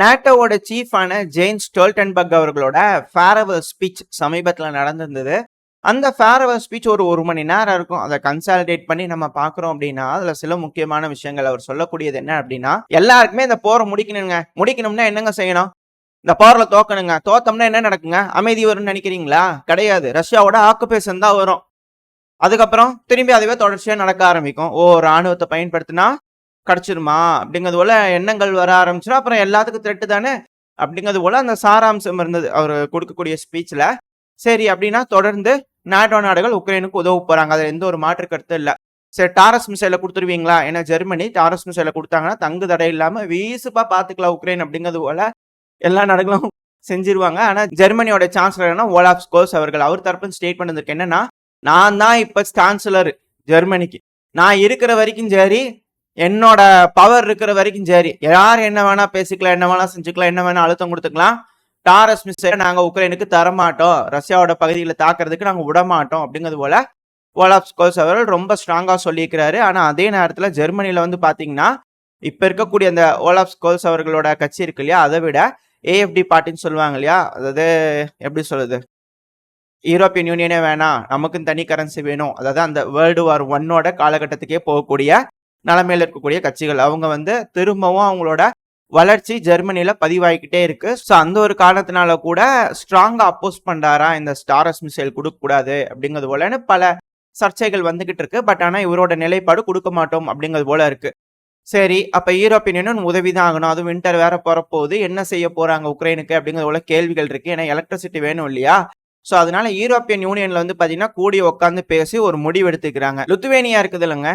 நேட்டோவோட சீஃபான Jens Stoltenberg அவர்களோட farewell speech சமீபத்தில் நடந்திருந்தது. அந்த ஃபேரவல் ஸ்பீச் ஒரு ஒரு மணி நேரம் இருக்கும். அதை கன்சாலிடேட் பண்ணி நம்ம பார்க்குறோம் அப்படின்னா அதில் சில முக்கியமான விஷயங்கள் அவர் சொல்லக்கூடியது என்ன அப்படின்னா எல்லாருக்குமே இந்த போரை முடிக்கணுங்க. முடிக்கணும்னா என்னங்க செய்யணும்? இந்த போரில் தோக்கணுங்க. தோத்தம்னா என்ன நடக்குங்க? அமைதி வரும்னு நினைக்கிறீங்களா? கிடையாது. ரஷ்யாவோட ஆக்குபேஷன் தான் வரும். அதுக்கப்புறம் திரும்பி அதுவே தொடர்ச்சியாக நடக்க ஆரம்பிக்கும். ஓ ராணுவத்தை பயன்படுத்தினா கிடச்சிருமா? அப்படிங்கிறது போல எண்ணங்கள் வர ஆரம்பிச்சிடும் அப்புறம் எல்லாத்துக்கும் த்ரெட்டு தானே? அப்படிங்கிறது போல அந்த சாராம்சம் இருந்தது. அவர் கொடுக்கக்கூடிய ஸ்பீச்சில் சரி அப்படின்னா தொடர்ந்து நாட்டோ நாடுகள் உக்ரைனுக்கு உதவ போகிறாங்க அதில் எந்த ஒரு மாற்று கருத்து இல்லை. சரி டாரஸ் மிசைலை கொடுத்துருவீங்களா? ஏன்னா ஜெர்மனி டாரஸ் மிசைலை கொடுத்தாங்கன்னா தங்கு தடை இல்லாமல் வீசுப்பாக பார்த்துக்கலாம் உக்ரைன். அப்படிங்கிறது போல எல்லா நாடுகளும் செஞ்சிருவாங்க. ஆனால் ஜெர்மனியோட சான்சலர்னா ஓலாஃப் ஸ்கோல்ஸ் அவர்கள். அவர் தரப்பு ஸ்டேட்மெண்ட் வந்திருக்கு. என்னன்னா நான் தான் இப்போ சான்சலர் ஜெர்மனிக்கு. நான் இருக்கிற வரைக்கும் சரி என்னோட பவர் இருக்கிற வரைக்கும் சரி. யார் என்ன வேணா பேசிக்கலாம் என்ன வேணா செஞ்சுக்கலாம் என்ன வேணா அழுத்தம் கொடுத்துக்கலாம். டாரஸ் மிஸ்ஸை நாங்கள் உக்ரைனுக்கு தரமாட்டோம். ரஷ்யாவோட பகுதியில் தாக்குறதுக்கு நாங்கள் விடமாட்டோம் அப்படிங்கிறது போல ஓலாப் ஸ்கோல்ஸ் அவர்கள் ரொம்ப ஸ்ட்ராங்காக சொல்லியிருக்கிறாரு. ஆனால் அதே நேரத்தில் ஜெர்மனியில் வந்து பார்த்தீங்கன்னா இப்போ இருக்கக்கூடிய அந்த ஓலாப் ஸ்கோல்ஸ் அவர்களோட கட்சி இருக்கு இல்லையா? அதை விட ஏஎஃப்டி பார்ட்டின்னு சொல்லுவாங்க இல்லையா? அதாவது எப்படி சொல்லுது யூரோப்பியன் யூனியனே வேணாம். நமக்கும் தனி கரன்சி வேணும். அதாவது அந்த வேர்ல்டு வார் ஒன்னோட காலகட்டத்துக்கே போகக்கூடிய நிலைமையில இருக்கக்கூடிய கட்சிகள். அவங்க வந்து திரும்பவும் அவங்களோட வளர்ச்சி ஜெர்மனியில பதிவாகிக்கிட்டே இருக்கு. ஸோ அந்த ஒரு காரணத்தினால கூட ஸ்ட்ராங்கா அப்போஸ் பண்றாரா? இந்த ஸ்டாரஸ் மிசைல் கொடுக்க கூடாது அப்படிங்கிறது போலன்னு பல சர்ச்சைகள் வந்துகிட்டு இருக்கு. பட் ஆனால் இவரோட நிலைப்பாடு கொடுக்க மாட்டோம் அப்படிங்கிறது போல இருக்கு. சரி அப்போ யூரோப்பியன் யூனியன் உதவி தான் ஆகணும். அதுவும் வின்டர் வேற போகிறப்போது என்ன செய்ய போறாங்க உக்ரைனுக்கு அப்படிங்கிறது போல கேள்விகள் இருக்கு. ஏன்னா எலக்ட்ரிசிட்டி வேணும் இல்லையா? ஸோ அதனால யூரோப்பியன் யூனியன்ல வந்து பார்த்தீங்கன்னா கூடி உட்காந்து பேசி ஒரு முடிவு எடுத்துக்கிறாங்க. லுத்துவேனியா இருக்குது இல்லைங்க?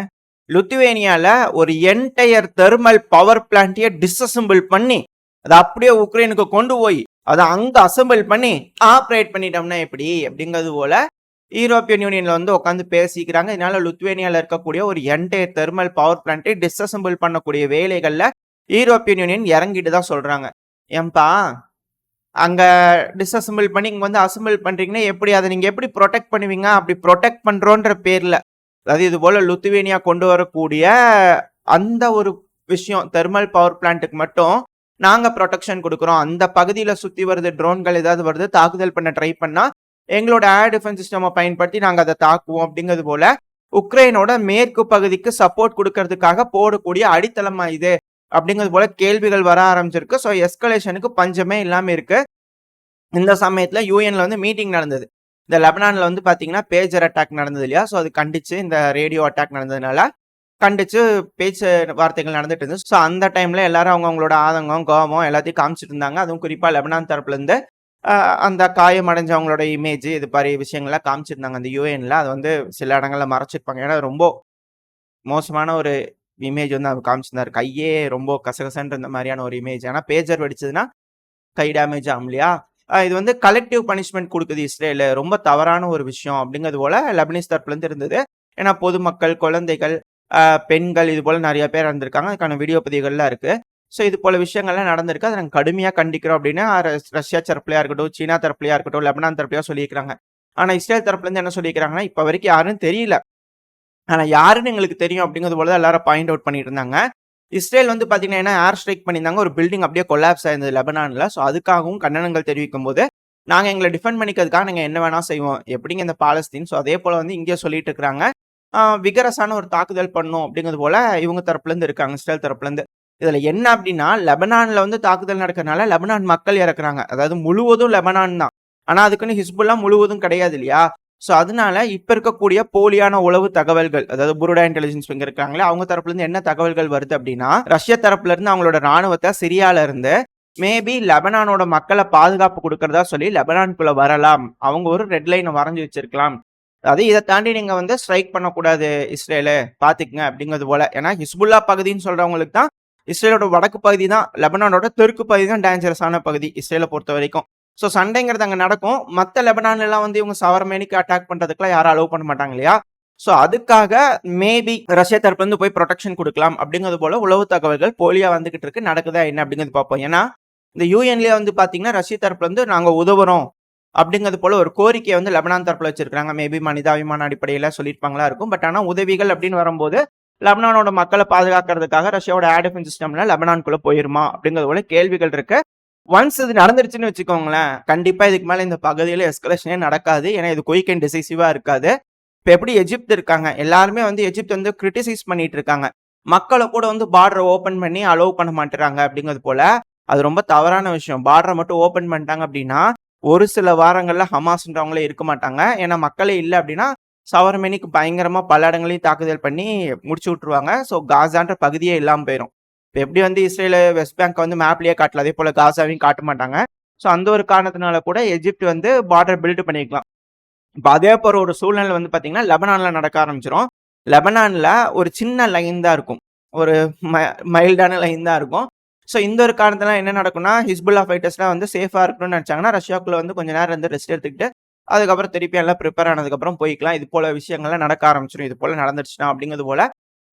லுத்துவேனியாவில் ஒரு என்டையர் தெர்மல் பவர் பிளான்ட்டையே டிஸ்அசம்பிள் பண்ணி அதை அப்படியே உக்ரைனுக்கு கொண்டு போய் அதை அங்கே அசம்பிள் பண்ணி ஆப்ரேட் பண்ணிட்டோம்னா எப்படி? அப்படிங்கிறது போல யூரோப்பியன் யூனியனில் வந்து உட்காந்து பேசிக்கிறாங்க. இதனால லுத்வேனியாவில் இருக்கக்கூடிய ஒரு என்டையர் தெர்மல் பவர் பிளான்ட்டை டிஸ்அசம்பிள் பண்ணக்கூடிய வேலைகளில் யூரோப்பியன் யூனியன் இறங்கிட்டு தான் சொல்கிறாங்க ஏன்பா அங்கே டிஸ்அசம்பிள் பண்ணி இங்கே வந்து அசம்பிள் பண்ணுறீங்கன்னா எப்படி? அதை நீங்கள் எப்படி ப்ரொடெக்ட் பண்ணுவீங்க? அப்படி ப்ரொடெக்ட் பண்ணுறோன்ற பேரில். அதாவது இது போல லுத்துவேனியா கொண்டு வரக்கூடிய அந்த ஒரு விஷயம் தெர்மல் பவர் பிளான்ட்டுக்கு மட்டும் நாங்கள் ப்ரொடெக்ஷன் கொடுக்குறோம். அந்த பகுதியில் சுற்றி வருது ட்ரோன்கள் ஏதாவது வருது தாக்குதல் பண்ண ட்ரை பண்ணா எங்களோட ஏர் டிஃபென்ஸ் சிஸ்டமை பயன்படுத்தி நாங்கள் அதை தாக்குவோம் அப்படிங்கிறது போல உக்ரைனோட மேற்கு பகுதிக்கு சப்போர்ட் கொடுக்கறதுக்காக போடக்கூடிய அடித்தளமா இது அப்படிங்கிறது போல கேள்விகள் வர ஆரம்பிச்சிருக்கு. ஸோ எஸ்கலேஷனுக்கு பஞ்சமே இல்லாமல் இருக்கு. இந்த சமயத்தில் யூஎன்ல வந்து மீட்டிங் நடந்தது. இந்த லெபனானில் வந்து பார்த்தீங்கன்னா பேஜர் அட்டாக் நடந்தது இல்லையா? ஸோ அது கண்டிச்சு இந்த ரேடியோ அட்டாக் நடந்ததுனால கண்டிச்சு பேச்சு வார்த்தைகள் நடந்துட்டு இருந்துச்சு. ஸோ அந்த டைமில் எல்லாரும் அவங்க அவங்களோட ஆதங்கம் கோபம் எல்லாத்தையும் காமிச்சிட்டு இருந்தாங்க. அதுவும் குறிப்பாக லெபனான் தரப்புலேருந்து அந்த காயம் அடைஞ்சவங்களோட இமேஜ் இது மாதிரி விஷயங்கள்லாம் காமிச்சிருந்தாங்க அந்த யூஎனில் அது வந்து சில இடங்களில் மறைச்சிருப்பாங்க. ஏன்னா ரொம்ப மோசமான ஒரு இமேஜ் வந்து அவர் காமிச்சிருந்தார். கையே ரொம்ப கசகசன்ற இந்த மாதிரியான ஒரு இமேஜ் ஆனால் பேஜர் வெடிச்சதுன்னா கை டேமேஜ் ஆகும் இல்லையா? இது வந்து கலெக்டிவ் பனிஷ்மெண்ட் கொடுக்குது இஸ்ரேல் ரொம்ப தவறான ஒரு விஷயம் அப்படிங்கிறது போல லெபனிஸ் தரப்புலேருந்து இருந்தது. ஏன்னா பொதுமக்கள் குழந்தைகள் பெண்கள் இது போல நிறைய பேர் இருந்திருக்காங்க. அதுக்கான வீடியோ பதிவுகள்லாம் இருக்கு. ஸோ இது போல விஷயங்கள்லாம் நடந்திருக்கு. அதை நாங்கள் கடுமையாக கண்டிக்கிறோம் அப்படின்னா ரஷ்யா தரப்புலையா இருக்கட்டும் சீனா தரப்புலையா இருக்கட்டும் லெபனான் தரப்புலையா சொல்லியிருக்கிறாங்க. ஆனால் இஸ்ரேல் தரப்புலேருந்து என்ன சொல்லியிருக்கிறாங்கன்னா இப்போ வரைக்கும் யாருன்னு தெரியல. ஆனால் யாருன்னு எங்களுக்கு தெரியும் அப்படிங்கிறது போல தான் எல்லாரும் பாயிண்ட் அவுட் பண்ணிட்டு இருந்தாங்க. இஸ்ரேல் வந்து பார்த்தீங்கன்னா என்ன ஏர் ஸ்ட்ரைக் பண்ணியிருந்தாங்க. ஒரு பில்டிங் அப்படியே கொலாப்ஸ் ஆயிருந்தது லெபனானில். ஸோ அதுக்காகவும் கண்டனங்கள் தெரிவிக்கும் போது நாங்கள் எங்களை டிஃபெண்ட் பண்ணிக்கிறதுக்காக நாங்கள் என்ன வேணால் செய்வோம். எப்படிங்க இந்த பாலஸ்தீன்? ஸோ அதே போல் வந்து இங்கே சொல்லிட்டு இருக்கிறாங்க. விகரஸான ஒரு தாக்குதல் பண்ணும் அப்படிங்கிறது போல் இவங்க தரப்புலேருந்து இருக்காங்க இஸ்ரேல் தரப்புலேருந்து இதில் என்ன அப்படின்னா லெபனானில் வந்து தாக்குதல் நடக்கிறதுனால லெபனான் மக்கள் இறக்குறாங்க. அதாவது முழுவதும் லெபனான் தான். ஆனால் அதுக்குன்னு ஹிஸ்புல்லாம் முழுவதும் கிடையாது இல்லையா? ஸோ அதனால இப்போ இருக்கக்கூடிய போலியான உளவு தகவல்கள் அதாவது புருடா இன்டெலிஜென்ஸ் இங்கே இருக்காங்களே அவங்க தரப்புலேருந்து என்ன தகவல்கள் வருது அப்படின்னா ரஷ்ய தரப்புலேருந்து அவங்களோட ராணுவத்தை சிரியால இருந்து மேபி லெபனானோட மக்களை பாதுகாப்பு கொடுக்கறதா சொல்லி லெபனான்குள்ள வரலாம். அவங்க ஒரு ரெட் லைனை வரைஞ்சி வச்சிருக்கலாம். அதாவது இதை தாண்டி நீங்கள் வந்து ஸ்ட்ரைக் பண்ணக்கூடாது இஸ்ரேலு பார்த்துக்குங்க அப்படிங்கிறது போல. ஏன்னா ஹிஸ்புல்லா பகுதின்னு சொல்கிறவங்களுக்கு தான் இஸ்ரேலோட வடக்கு பகுதி தான் லெபனானோட தெற்கு பகுதி தான் டேஞ்சரஸான பகுதி இஸ்ரேலை பொறுத்த வரைக்கும் ஸோ சண்டைங்கிறது அங்கே நடக்கும். மற்ற லெபனான்லாம் வந்து இவங்க சவர்மேனிக்கு அட்டாக் பண்ணுறதுக்குலாம் யாரும் அலோவ் பண்ண மாட்டாங்க இல்லையா? ஸோ அதுக்காக மேபி ரஷ்யா தரப்புலேருந்து போய் ப்ரொடெக்ஷன் கொடுக்கலாம் அப்படிங்கிறது போல உளவு தகவல்கள் போலியாக வந்துகிட்டு இருக்கு. நடக்குதா என்ன அப்படிங்கிறது பார்ப்போம். ஏன்னா இந்த யூஎன்லேயே வந்து பார்த்தீங்கன்னா ரஷ்ய தரப்புலேருந்து நாங்கள் உதவுறோம் அப்படிங்கிறது போல ஒரு கோரிக்கையை வந்து லெபனான் தரப்பில் வச்சிருக்காங்க மேபி மனிதாபிமான அடிப்படையில் சொல்லியிருப்பாங்களா இருக்கும். பட் ஆனால் உதவிகள் அப்படின்னு வரும்போது லெபனானோட மக்களை பாதுகாக்கிறதுக்காக ரஷ்யாவோட ஏர் டிஃபென்ஸ் சிஸ்டம்ல லெபனான்குள்ளே போயிருமா அப்படிங்கிறது போல கேள்விகள் இருக்கு. ஒன்ஸ் இது நடந்துருச்சுன்னு வச்சுக்கோங்களேன் கண்டிப்பா இதுக்கு மேல இந்த பகுதியில எஸ்கலேஷனே நடக்காது. ஏன்னா இது குயிக் அண்ட் டிசைசிவா இருக்காது. இப்போ எப்படி எஜிப்த் இருக்காங்க? எல்லாருமே வந்து எஜிப்த் வந்து கிரிட்டிசைஸ் பண்ணிட்டு இருக்காங்க. மக்களை கூட வந்து பார்டரை ஓபன் பண்ணி அலோவ் பண்ண மாட்டேறாங்க அப்படிங்கிறது போல அது ரொம்ப தவறான விஷயம். பார்டரை மட்டும் ஓபன் பண்ணிட்டாங்க அப்படின்னா ஒரு சில வாரங்கள்ல ஹமாஸ்ன்றவங்களே இருக்க மாட்டாங்க. ஏன்னா மக்களே இல்லை அப்படின்னா சவர்மெனிக்கு பயங்கரமா பல இடங்களையும் தாக்குதல் பண்ணி முடிச்சு விட்டுருவாங்க. ஸோ காசான்ற பகுதியே இல்லாமல் போயிடும் இப்போ எப்படி வந்து இஸ்ரேல் வெஸ்ட் பேங்க் வந்து மேப்லேயே காட்டல அதே போல் காசாவையும் காட்ட மாட்டாங்க. ஸோ அந்த ஒரு காரணத்தினால கூட எஜிப்ட் வந்து பார்டர் பில்ட் பண்ணிக்கலாம். இப்போ அதே போகிற ஒரு சூழ்நிலை வந்து பார்த்தீங்கன்னா லெபனானில் நடக்க ஆரம்பிச்சிடும் லெபனானில் ஒரு சின்ன லைன் தான் இருக்கும். ஒரு மைல்டான லைன் தான் இருக்கும். ஸோ இந்த ஒரு காரணத்தில் என்ன நடக்கும்னா ஹிஸ்புல்லா ஃபைட்டர்ஸ்லாம் வந்து சேஃபாக இருக்கணும்னு நினச்சாங்கன்னா ரஷ்யாக்குள்ளே வந்து கொஞ்ச நேரம் வந்து ரெஸ்ட் எடுத்துக்கிட்டு அதுக்கப்புறம் திருப்பி எல்லாம் ப்ரிப்பேர் ஆனதுக்கப்புறம் போய்க்கலாம். இது போல விஷயங்கள்லாம் நடக்க ஆரம்பிச்சிடும் இது போல் நடந்துச்சுன்னா அப்படிங்கிறது போல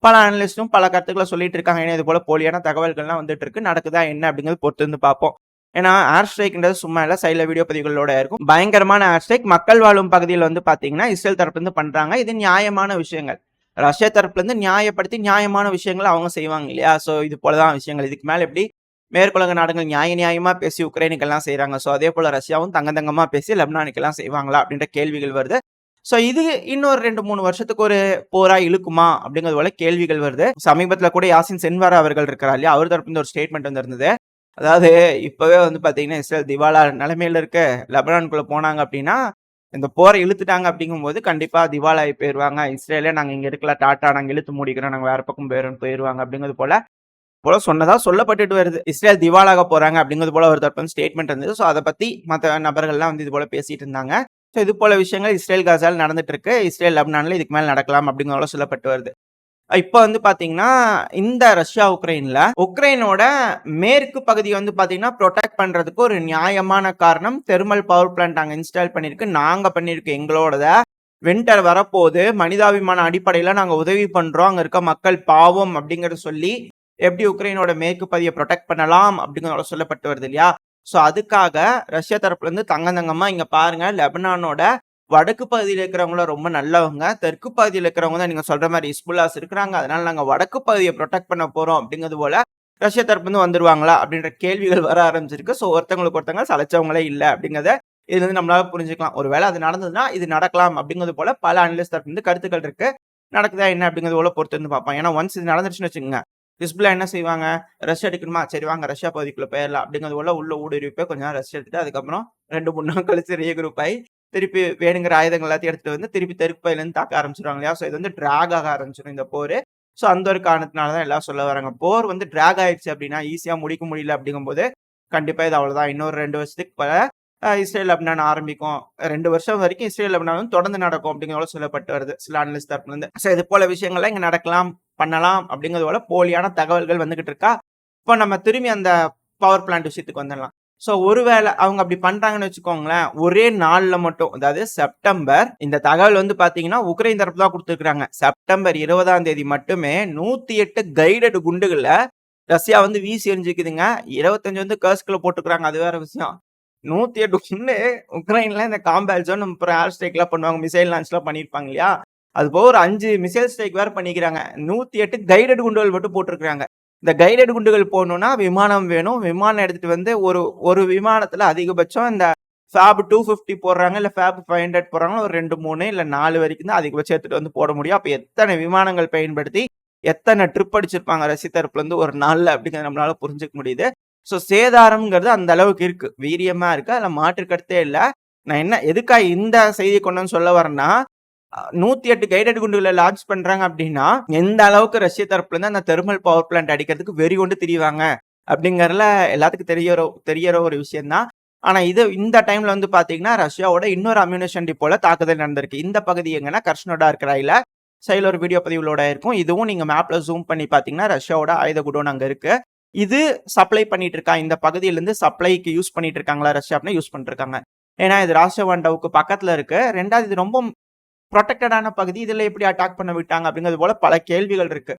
பல அனலிஸ்ட்டும் பல கருத்துக்களை சொல்லிட்டு இருக்காங்க ஏன்னா இது போல போலியான தகவல்கள்லாம் வந்துட்டு இருக்கு நடக்குதா என்ன அப்படிங்கிறது பொறுத்து இருந்து பார்ப்போம். ஏன்னா ஏர் ஸ்ட்ரைக்ன்றது சும்மா இல்லை சைடில் வீடியோ பதிவுகளோட இருக்கும். பயங்கரமான ஏர் ஸ்ட்ரைக் மக்கள் வாழும் பகுதியில் வந்து பார்த்தீங்கன்னா இஸ்ரேல் தரப்புலேருந்து பண்ணுறாங்க இது நியாயமான விஷயங்கள். ரஷ்யா தரப்புலேருந்து நியாயப்படுத்தி நியாயமான விஷயங்களை அவங்க செய்வாங்க இல்லையா? ஸோ இது போல தான் விஷயங்கள். இதுக்கு மேலே எப்படி மேற்குலக நாடுகள் நியாய நியாயமாக பேசி உக்ரைனுக்கெல்லாம் செய்கிறாங்க ஸோ அதே போல் ரஷ்யாவும் தங்க தங்கமாக பேசி லெப்னானுக்கெல்லாம் செய்வாங்களா அப்படின்ற கேள்விகள் வருது. ஸோ இது இன்னொரு ரெண்டு மூணு வருஷத்துக்கு ஒரு போரா இழுக்குமா அப்படிங்கிறது போல கேள்விகள் வருது. சமீபத்தில் கூட யாசின் சென்வாரா அவர்கள் இருக்கிறார் இல்லையா? அவர் தரப்பு ஒரு ஸ்டேட்மெண்ட் வந்திருந்தது. அதாவது இப்போவே வந்து பார்த்தீங்கன்னா இஸ்ரேல் திவாலா நிலைமையில் இருக்க. லெபனான்குள்ளே போனாங்க அப்படின்னா இந்த போரை இழுத்துட்டாங்க அப்படிங்கும்போது கண்டிப்பாக திவாலாகி போயிடுவாங்க இஸ்ரேலே நாங்கள் இங்கே இருக்கல டாட்டா நாங்கள் இழுத்து முடிக்கிறோம் நாங்கள் வேறு பக்கம் போயிடும் போயிடுவாங்க அப்படிங்கிறது போல போல சொன்னதாக சொல்லப்பட்டுட்டு வருது. இஸ்ரேல் திவாலாக போகிறாங்க அப்படிங்கிறது போல ஒரு தரப்பு ஸ்டேட்மெண்ட் இருந்தது ஸோ அதை பற்றி மற்ற நபர்கள்லாம் வந்து இது போல பேசிட்டு இருந்தாங்க. ஸோ இது போல விஷயங்கள் இஸ்ரேல் காசால் நடந்துட்டு இருக்கு இஸ்ரேல் லெபனான்ல இதுக்கு மேலே நடக்கலாம் அப்படிங்கிறத சொல்லப்பட்டு வருது. இப்போ வந்து பார்த்தீங்கன்னா இந்த ரஷ்யா உக்ரைனில் உக்ரைனோட மேற்கு பகுதியை வந்து பார்த்தீங்கன்னா ப்ரொடெக்ட் பண்ணுறதுக்கு ஒரு நியாயமான காரணம் தெர்மல் பவர் பிளான்ட் நாங்கள் இன்ஸ்டால் பண்ணியிருக்கு நாங்கள் பண்ணியிருக்கோம் எங்களோடத. வின்டர் வரப்போது மனிதாபிமான அடிப்படையில் நாங்கள் உதவி பண்ணுறோம் அங்கே இருக்க மக்கள் பாவம் அப்படிங்கிறத சொல்லி எப்படி உக்ரைனோட மேற்கு பகுதியை ப்ரொடெக்ட் பண்ணலாம் அப்படிங்கிறத சொல்லப்பட்டு வருது இல்லையா? ஸோ அதுக்காக ரஷ்யா தரப்புலேருந்து தங்க தங்கமாக இங்கே பாருங்கள் லெபனானோட வடக்கு பகுதியில் இருக்கிறவங்கள ரொம்ப நல்லவங்க தெற்கு பகுதியில் இருக்கிறவங்க தான் நீங்கள் சொல்கிற மாதிரி இஸ்புல்லாஸ் இருக்கிறாங்க. அதனால் நாங்கள் வடக்கு பகுதியை ப்ரொடெக்ட் பண்ண போகிறோம் அப்படிங்கிறது போல் ரஷ்யா தரப்புலேருந்து வந்துருவாங்களா அப்படின்ற கேள்விகள் வர ஆரம்பிச்சிருக்கு. ஸோ ஒருத்தவங்களுக்கு ஒருத்தவங்க சளைச்சவங்களே இல்லை அப்படிங்கிறத இது வந்து நம்மளால புரிஞ்சுக்கலாம். ஒருவேளை அது நடந்ததுன்னா இது நடக்கலாம் அப்படிங்கிறது போல பல அனலிஸ்ட் தரப்புலேருந்து கருத்துக்கள் இருக்குது நடக்குதா என்ன அப்படிங்கிறது போல பொறுத்து வந்து பார்ப்போம். ஏன்னா ஒன்ஸ் இது நடந்துச்சுன்னு வச்சுக்கோங்க ஹிஸ்புல்லா என்ன செய்வாங்க? ரஷ்யா எடுக்கணுமா சரி வாங்க ரஷ்யா பகுதிக்குள்ள போயிடலாம் அப்படிங்கிறது போல உள்ள ஊடுருவிப்பே போய் கொஞ்ச நேரம் ரெஸ்ட் எடுத்துட்டு அதுக்கப்புறம் ரெண்டு மூணு நாள் கழிச்சு ரீ குரூப் ஆகி திருப்பி வேணுங்கிற ஆயுதங்கள் எல்லாத்தையும் எடுத்துட்டு வந்து திருப்பி தெற்கு பயிலேருந்து தாக்க ஆரம்பிச்சிருவாங்க இல்லையா? ஸோ இது வந்து ட்ராக் ஆக ஆரம்பிச்சிடும் இந்த போர். ஸோ அந்த ஒரு காரணத்தினால தான் எல்லாம் சொல்ல வராங்க. போர் வந்து ட்ராக் ஆயிடுச்சு அப்படின்னா ஈஸியாக முடிக்க முடியல அப்படிங்கும்போது கண்டிப்பாக இது அவ்வளோதான் இன்னொரு ரெண்டு வருஷத்துக்கு பல இஸ்ரேல் லெபனான் ஆரம்பிக்கும். ரெண்டு வருஷம் வரைக்கும் இஸ்ரேல் அப்படின்னாலும் தொடர்ந்து நடக்கும் அப்படிங்கிறத சொல்லப்பட்டு வருது. சில அனலிஸ்ட் தரப்புலேருந்து ஸோ இது போல விஷயங்கள்லாம் இங்கே நடக்கலாம். பண்ணலாம் அப்படிங்கிறது போல போலியான தகவல்கள் வந்துகிட்டு இருக்கா? இப்போ நம்ம திரும்பி அந்த பவர் பிளான்ட் விஷயத்துக்கு வந்துடலாம். ஸோ ஒருவேளை அவங்க அப்படி பண்ணுறாங்கன்னு வச்சுக்கோங்களேன் ஒரே நாளில் மட்டும் அதாவது செப்டம்பர் இந்த தகவல் வந்து பார்த்தீங்கன்னா உக்ரைன் தரப்பு தான் கொடுத்துருக்குறாங்க. செப்டம்பர் இருபதாம் தேதி மட்டுமே நூற்றி எட்டு கைடட் குண்டுகளில் ரஷ்யா வந்து வீசி எரிஞ்சிக்குதுங்க இருபத்தஞ்சு வந்து கேர்ஸ்களை போட்டுக்கிறாங்க அது வேற விஷயம். நூற்றி எட்டு குண்டு உக்ரைனில் இந்த காம்பேல் ஜோன் அப்புறம் ஏர் ஸ்ட்ரைக்லாம் பண்ணுவாங்க மிசைல் லான்ச்லாம் பண்ணியிருப்பாங்க இல்லையா? அது போக ஒரு அஞ்சு மிசைல் ஸ்ட்ரைக் வேறு பண்ணிக்கிறாங்க. நூற்றி எட்டு கைடட் குண்டுகள் மட்டும் போட்டிருக்கிறாங்க. இந்த கைடட் குண்டுகள் போகணுன்னா விமானம் வேணும். விமானம் எடுத்துகிட்டு வந்து ஒரு ஒரு விமானத்தில் அதிகபட்சம் இந்த ஃபேப் டூ ஃபிஃப்டி போடுறாங்க இல்லை ஃபேப் ஃபைவ் ஹண்ட்ரட் போடுறாங்க ஒரு ரெண்டு மூணு இல்லை நாலு வரைக்கும் தான் அதிகபட்சம் எடுத்துகிட்டு வந்து போட முடியும். அப்போ எத்தனை விமானங்கள் பயன்படுத்தி எத்தனை ட்ரிப் அடிச்சிருப்பாங்க ரசி தரப்புலேருந்து ஒரு நாளில் அப்படிங்கிறத நம்மளால புரிஞ்சுக்க முடியுது. ஸோ சேதாரம்ங்கிறது அந்த அளவுக்கு இருக்குது வீரியமாக இருக்குது அதில் மாற்று கருத்தே இல்லை. நான் என்ன எதுக்காக இந்த செய்தி கொண்டுன்னு சொல்ல வரேன்னா நூத்தி எட்டு கைடட் குண்டுகளை லான்ச் பண்றாங்க அப்படின்னா எந்த அளவுக்கு ரஷ்ய தரப்புல இருந்து அந்த தெர்மல் பவர் பிளான்ட் அடிக்கிறதுக்கு வெறி கொண்டு தெரியவாங்க அப்படிங்கறதுல எல்லாத்துக்கும் தெரியற தெரியற ஒரு விஷயம் தான் ஆனா இது இந்த டைம்ல வந்து பாத்தீங்கன்னா ரஷ்யாவோட இன்னொரு அம்யூனேஷன் டிப்போல தாக்குதல் நடந்திருக்கு. இந்த பகுதி எங்கன்னா கர்ஷ்னோடா இருக்கிற சைல சைடில் ஒரு வீடியோ பதிவுகளோட இருக்கும். இதுவும் நீங்க மேப்ல ஜூம் பண்ணி பாத்தீங்கன்னா ரஷ்யாவோட ஆயுத குடோன் அங்க இருக்கு. இது சப்ளை பண்ணிட்டு இருக்கா? இந்த பகுதியிலேருந்து சப்ளைக்கு யூஸ் பண்ணிட்டு இருக்காங்களா? ரஷ்யா அப்படின்னு யூஸ் பண்ணிருக்காங்க ஏன்னா இது ராஷ்டவாண்டவுக்கு பக்கத்துல இருக்கு. ரெண்டாவது இது ரொம்ப ப்ரொடெக்டடான பகுதி இதில் எப்படி அட்டாக் பண்ண விட்டாங்க அப்படிங்கிறது போல பல கேள்விகள் இருக்கு.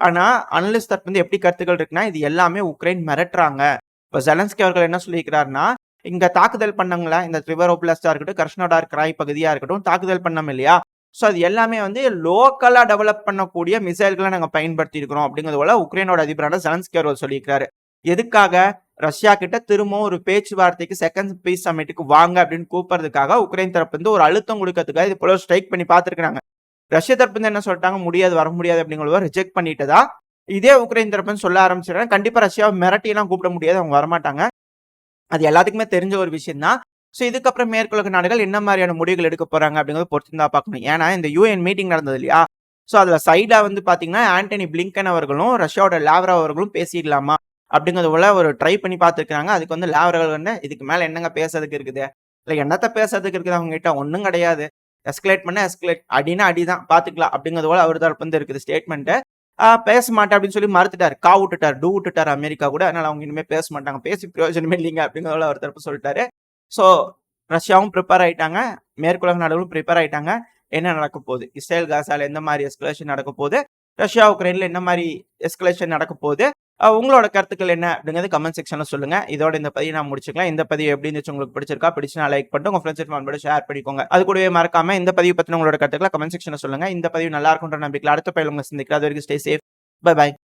ஆனால் அனலிஸ்ட் தரப்பு வந்து எப்படி கருத்துக்கள் இருக்குன்னா இது எல்லாமே உக்ரைன் மிரட்டுறாங்க. இப்போ ஜெலன்ஸ்கி அவர்கள் என்ன சொல்லியிருக்கிறாருன்னா இங்க தாக்குதல் பண்ணங்களா இந்த ட்ரிவர் ஓப்லாஸ்டா இருக்கட்டும் கிருஷ்ணோடா கிராய் பகுதியா இருக்கட்டும் தாக்குதல் பண்ணோம் இல்லையா? ஸோ அது எல்லாமே வந்து லோக்கலாக டெவலப் பண்ணக்கூடிய மிசைல்களை நாங்கள் பயன்படுத்தி இருக்கிறோம் அப்படிங்கிறது போல உக்ரைனோட அதிபரான ஜெலன்ஸ்கி அவர்கள் சொல்லியிருக்காரு எதுக்காக? ரஷ்யா கிட்ட திரும்பவும் ஒரு பேச்சுவார்த்தைக்கு செகண்ட் பீஸ் சமிட்டுக்கு வாங்க அப்படின்னு கூப்பிடுறதுக்காக உக்ரைன் தரப்பு வந்து ஒரு அழுத்தம் கொடுக்கறதுக்காக இது போல ஸ்ட்ரைக் பண்ணி பார்த்துருக்காங்க ரஷ்ய தரப்பு வந்து என்ன சொல்லிட்டாங்க? முடியாது வர முடியாது அப்படிங்கிறத ரிஜெக்ட் பண்ணிட்டதா? இதே உக்ரைன் தரப்புன்னு சொல்ல ஆரம்பிச்சிடுறாங்க. கண்டிப்பாக ரஷ்யாவை மிரட்டியெல்லாம் கூப்பிட முடியாது அவங்க வரமாட்டாங்க. அது எல்லாத்துக்குமே தெரிஞ்ச ஒரு விஷயம் தான் ஸோ இதுக்கப்புறம் மேற்குலக நாடுகள் என்ன மாதிரியான முடிவுகள் எடுக்க போகிறாங்க அப்படிங்கிறத பொறுத்து தான் பார்க்கணும். ஏன்னா இந்த யூஎன் மீட்டிங் நடந்தது இல்லையா? ஸோ அதில் சைடாக வந்து பார்த்தீங்கன்னா ஆண்டனி பிளிங்கன் அவர்களும் ரஷ்யாவோட லாவ்ரா அவர்களும் பேசிடலாமா? அப்படிங்கிறது போல ஒரு ட்ரை பண்ணி பார்த்துருக்காங்க அதுக்கு வந்து லேவர்கள் வந்து இதுக்கு மேலே என்னங்க பேசுறதுக்கு இருக்குது? இல்லை என்னத்த பேசுறதுக்கு இருக்குது? அவங்க கிட்ட ஒன்றும் கிடையாது. எஸ்கலேட் பண்ண எஸ்கலேட் அடினா அடிதான் பார்த்துக்கலாம். அப்படிங்கிறது போல அவர் தரப்பு வந்து இருக்குது ஸ்டேட்மெண்ட்டு பேச மாட்டேன் அப்படின்னு சொல்லி மறுத்துட்டார். கா விட்டுட்டார். டூ விட்டுட்டார் அமெரிக்கா கூட. அதனால அவங்க இனிமேல் பேச மாட்டாங்க. பேசி பிரயோஜனமே இல்லைங்க அப்படிங்கிறத போல அவர் தரப்பு சொல்லிட்டாரு. ஸோ ரஷ்யாவும் ப்ரிப்பேர் ஆயிட்டாங்க. மேற்குலக நாடுகளும் ப்ரிப்பேர் ஆயிட்டாங்க. என்ன நடக்க போகுது? இஸ்ரேல் காசால எந்த மாதிரி எஸ்கலேஷன் நடக்க போகுது? ரஷ்யா உக்ரைனில் என்ன மாதிரி எஸ்கலேஷன் நடக்க போகுது? உங்களோட கருத்துக்கள் என்ன அப்படிங்கிறது கமெண்ட் செக்ஷனில் சொல்லுங்க. இதோட இந்த பதிவு நான் முடிச்சுக்கலாம். இந்த பதிவு எப்படி இருந்துச்சு உங்களுக்கு பிடிச்சிருக்கா? பிடிச்சுனா லைக் பண்ணிட்டு உங்க ஃப்ரெண்ட்ஸ் ஃபேமிலியோட ஷேர் பண்ணிக்கோங்க. அது கூடவே மறக்காம இந்த பதிவு பற்றி உங்களோட கருத்துக்களை கமெண்ட் செக்ஷனில் சொல்லுங்க. இந்த பதிவு நல்லா இருக்கும்ன்ற நம்பிக்கை அடுத்த பயில உங்களை சந்திக்கிறேன். அது வரைக்கும் ஸ்டே சேஃப் பை பை